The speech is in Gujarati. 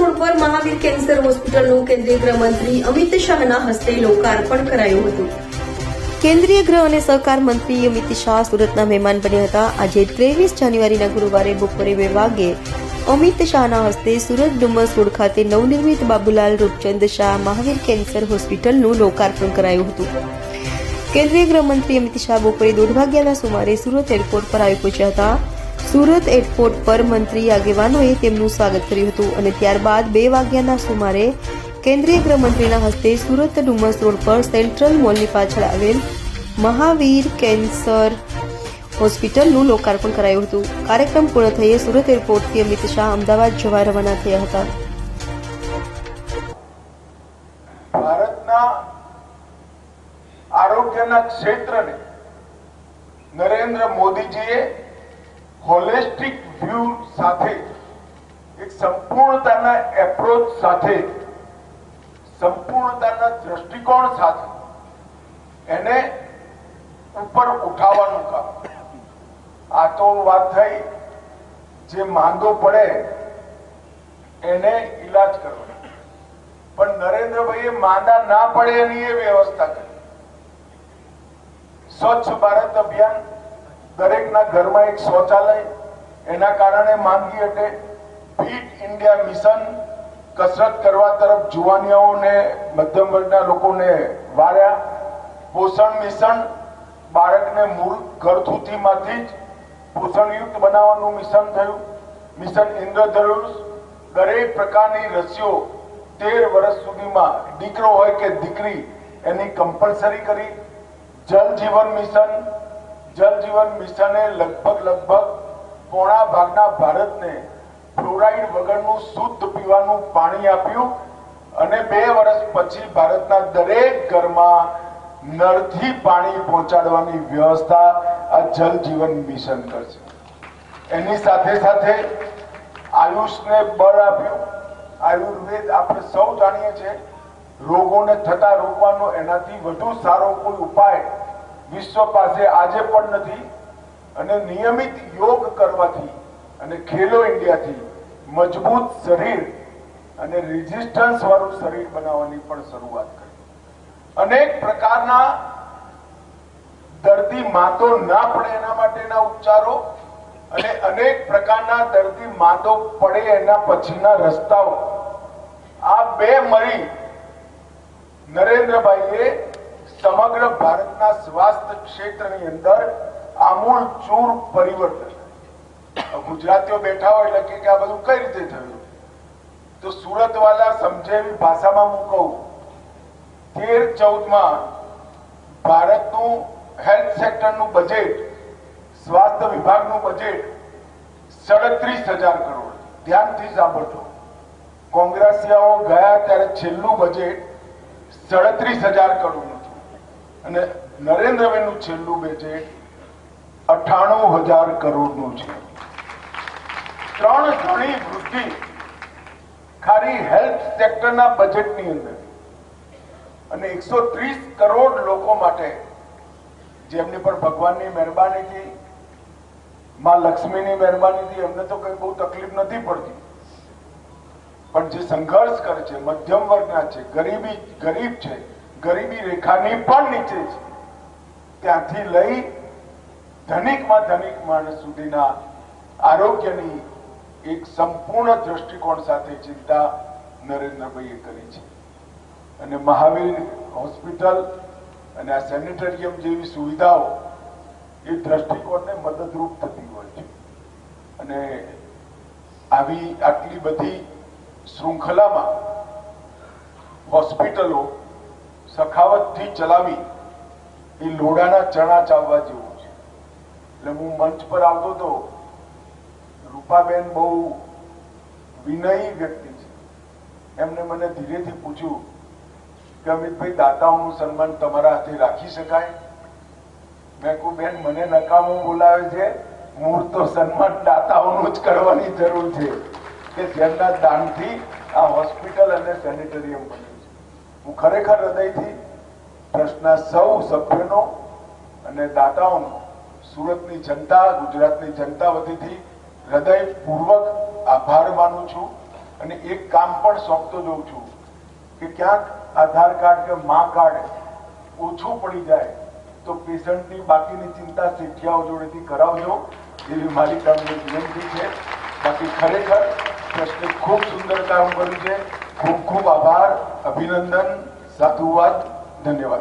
રોડ પર મહાવીર કેન્સર હોસ્પિટલનું કેન્દ્રીય ગૃહમંત્રી અમિત શાહના હસ્તે લોકાર્પણ કરાયું હતું. કેન્દ્રીય ગૃહ અને સહકાર મંત્રી અમિત શાહ સુરતના મહેમાન બન્યા હતા. આજે ત્રેવીસ જાન્યુઆરીના ગુરુવારે બપોરે બે વાગે અમિત શાહના હસ્તે સુરત ડુમસ રોડ ખાતે નવનિર્મિત બાબુલાલ રૂપચંદ શાહ મહાવીર કેન્સર હોસ્પિટલનું લોકાર્પણ કરાયું હતું. કેન્દ્રીય ગૃહમંત્રી અમિત શાહ બપોરે દોઢ વાગ્યાના સુમારે સુરત એરપોર્ટ પર આવી પહોંચ્યા હતા. સુરત એરપોર્ટ પર મંત્રી આગેવાનોએ તેમનું સ્વાગત કર્યું હતું અને ત્યારબાદ બે વાગ્યાના સુમારે કેન્દ્રીય ગૃહમંત્રીના હસ્તે સુરત ડુમસ રોડ પર સેન્ટ્રલ મોલની પાછળ આવેલ મહાવીર કેન્સર હોસ્પિટલનું લોકાર્પણ કરાયું હતું. કાર્યક્રમ પૂર્ણ થયે સુરત એરપોર્ટથી અમિત શાહ અમદાવાદ જવા રવાના થયા હતા. ભારતના આરોગ્યના ક્ષેત્રને નરેન્દ્ર મોદીજીએ હોલિસ્ટિક વ્યૂ સાથે, એક સંપૂર્ણતાના એપ્રોચ સાથે, સંપૂર્ણતાના દ્રષ્ટિકોણ સાથે, એને ઉપર ઉઠાવવાનું કામ. આ તો વાત થઈ, જે માંદો પડે, એને ઈલાજ કરવાનો. પણ નરેન્દ્રભાઈએ માંદા ના પડે એની એ વ્યવસ્થા કરી. સ્વચ્છ ભારત અભિયાન દરેકના ઘરમાં એક શૌચાલય, એના કારણે માંદગી હટે ફિટ ઇન્ડિયા મિશન કસરત કરવા તરફ જુવાનિયાઓને મધ્યમ વર્ગના લોકોને વાળ્યા પોષણ મિશન બાળકને મૂળ ઘરથુથીમાંથી જ પોષણયુક્ત બનાવવાનું મિશન થયું. મિશન ઇન્દ્રધનુષ દરેક પ્રકારની રસીઓ તેર વર્ષ સુધીમાં દીકરો હોય કે દીકરી, એની કમ્પલસરી કરી. જલ જીવન મિશન જલ જીવન મિશને લગભગ લગભગ પોણા ભાગના ભારતને ફ્લોરાઇડ વગરનું શુદ્ધ પીવાનું પાણી આપ્યું અને બે વર્ષ પછી ભારતના દરેક ઘરમાં નળથી પાણી પહોંચાડવાની વ્યવસ્થા આ જલ જીવન મિશન કરશે. એની સાથે સાથે આયુષને બળ આપ્યું. આયુર્વેદ આપણે સૌ જાણીએ છીએ, રોગોને થતા રોકવાનો એનાથી વધુ સારો કોઈ ઉપાય વિશ્વ પાસે આજે પણ નથી અને નિયમિત યોગ કરવાથી અને ખેલો ઇન્ડિયાથી મજબૂત શરીર અને રેઝિસ્ટન્સ વાળું શરીર બનાવવાની પણ શરૂઆત કરી. અનેક પ્રકારના દર્દી માતો ના પડે એના માટેના ઉપચારો અને અનેક પ્રકારના દર્દી માતો પડે એના પછીના રસ્તાઓ. આ બે મળી નરેન્દ્રભાઈએ સમગ્ર ભારતના સ્વાસ્થ્ય ક્ષેત્રની અંદર આમૂલ ચૂર પરિવર્તન. ગુજરાતીઓ બેઠા હોય એટલે કે આ બધું કઈ રીતે થયું? તો સુરત વાળા સમજે એવી ભાષામાં હું કહું, તેર ચૌદમાં ભારતનું હેલ્થ સેક્ટરનું બજેટ સ્વાસ્થ્ય વિભાગનું બજેટ સડત્રીસ હજાર કરોડ. ધ્યાનથી સાંભળજો. કોંગ્રેસિયાઓ ગયા ત્યારે છેલ્લું બજેટ સડત્રીસ હજાર કરોડનું. અને નરેન્દ્રભાઈનું છેલ્લું બજેટ અઠાણું હજાર કરોડનું છે. ત્રણ ગણી વૃદ્ધિ ખાલી હેલ્થ સેક્ટરના બજેટની અંદર. અને એકસો ત્રીસ કરોડ લોકો માટે જેમની પર ભગવાનની મહેરબાનીથી માં લક્ષ્મીની મહેરબાનીથી એમને તો કઈ બહુ તકલીફ નથી પડતી. પણ જે સંઘર્ષ કરે છે, મધ્યમ વર્ગના છે, ગરીબી, ગરીબ છે ગરીબી રેખાની પણ નીચે છે. ત્યાંથી લઈ ધનિકમાં ધનિક માણસ સુધીના આરોગ્યની એક સંપૂર્ણ દ્રષ્ટિકોણ સાથે ચિંતા નરેન્દ્રભાઈએ કરી છે. અને મહાવીર હોસ્પિટલ અને આ સેનિટરિયમ જેવી સુવિધાઓ એ દ્રષ્ટિકોણને મદદરૂપ થતી હોય છે. અને આવી આટલી બધી શૃંખલામાં હોસ્પિટલો સખાવતથી ચલાવી એ લોડાના ચણા ચાવવા જેવું છે. એટલે હું મંચ પર આવતો હતો રૂપાબેન બહુ વિનયી વ્યક્તિ છે. એમને મને ધીરેથી પૂછ્યું કે અમિતભાઈ, દાતાઓનું સન્માન તમારા હાથે રાખી શકાય? મેં કહું, બેન, મને નકામું બોલાવે છે. મૂળ તો સન્માન દાતાઓનું જ કરવાની જરૂર છે. કે જેમના દાનથી આ હોસ્પિટલ અને સેનેટરિયમ બને. હું ખરેખર હૃદયથી ટ્રસ્ટના સૌ સભ્યોનો અને દાતાઓનો, સુરતની જનતા, ગુજરાતની જનતા વતીથી હૃદયપૂર્વક આભાર માનું છું અને એક કામ પણ સોંપતો જોઉં છું કે ક્યાંક આધાર કાર્ડ કે મા કાર્ડ ઓછું પડી જાય તો પેશન્ટની બાકીની ચિંતા શેઠિયાઓ જોડેથી કરાવજો એવી મારી તમને વિનંતી છે. બાકી ખરેખર ટ્રસ્ટે ખૂબ સુંદર કામ કર્યું છે. ખૂબ ખૂબ આભાર અભિનંદન સાધુવાદ ધન્યવાદ.